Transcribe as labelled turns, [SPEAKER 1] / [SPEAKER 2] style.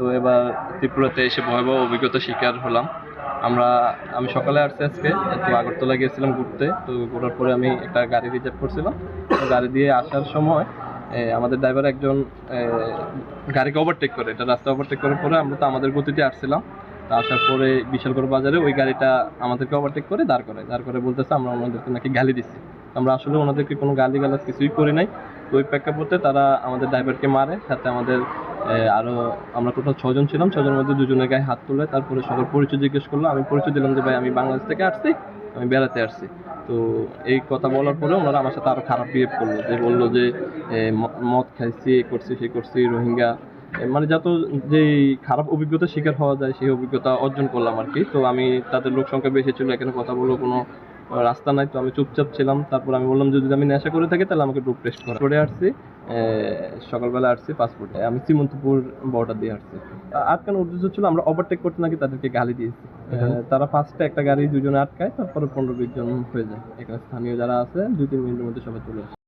[SPEAKER 1] তো এবার ত্রিপুরাতে এসে ভয়াবহ অভিজ্ঞতা শিকার হলাম। আমরা, আমি সকালে আসছি আজকে তো আগরতলা গিয়েছিলাম ঘুরতে, তো ঘোরার পরে আমি একটা গাড়ি রিজার্ভ করছিলাম। গাড়ি দিয়ে আসার সময় আমাদের ড্রাইভার একজন গাড়িকে ওভারটেক করে, এটা রাস্তা ওভারটেক করার পরে আমরা তো আমাদের গতিতে আসছিলাম। তো আসার পরে বিশালগড় বাজারে ওই গাড়িটা আমাদেরকে ওভারটেক করে দাঁড় করে দাঁড় করে বলতেছে, আমরা ওনাদেরকে নাকি গালি দিচ্ছি। আমরা আসলে ওনাদেরকে কোনো গালি গালাজ কিছুই করি নাই। তো ওই প্রেক্ষাপটে তারা আমাদের ড্রাইভারকে মারে, সাথে আমাদের এ, আরও আমরা টোটাল ছজন ছিলাম ছজনের মধ্যে দুজনের গায়ে হাত তুলে তারপরে সবার পরিচয় জিজ্ঞেস করল আমি পরিচয় দিলাম যে ভাই আমি বাংলাদেশ থেকে আসছি আমি বেড়াতে আসছি। তো এই কথা বলার পরে ওনারা আমার সাথে আরও খারাপ বিহেভ করল যে বলল যে মদ খাইছি এ করছি সে করছি রোহিঙ্গা। মানে যত যেই খারাপ অভিজ্ঞতা শিকার হওয়া যায় সেই অভিজ্ঞতা অর্জন করলাম আর কি। তো আমি তাদের লোক সংখ্যা বেশি ছিল এখানে কথা বলব কোনো রাস্তা নাই তো আমি চুপচাপ ছিলাম। তারপর আমি বললাম যদি আমি নেশা করে থাকি তাহলে আমাকে ড্রুপ টেস্ট করা করে আসছি সকালবেলা আসছি পাসপোর্টে। আমি শ্রীমন্তপুর বর্ডার দিয়ে আসছি। আটকানো উদ্দেশ্য ছিল আমরা ওভারটেক করতে নাকি তাদেরকে গালি দিয়েছি। তারা ফার্স্টে একটা গাড়ি দুজনে আটকায় তারপরে পনেরো বিশ জন হয়ে যায়। এখানে স্থানীয় যারা আছে দুই তিন মিনিটের মধ্যে সবাই চলে আসে।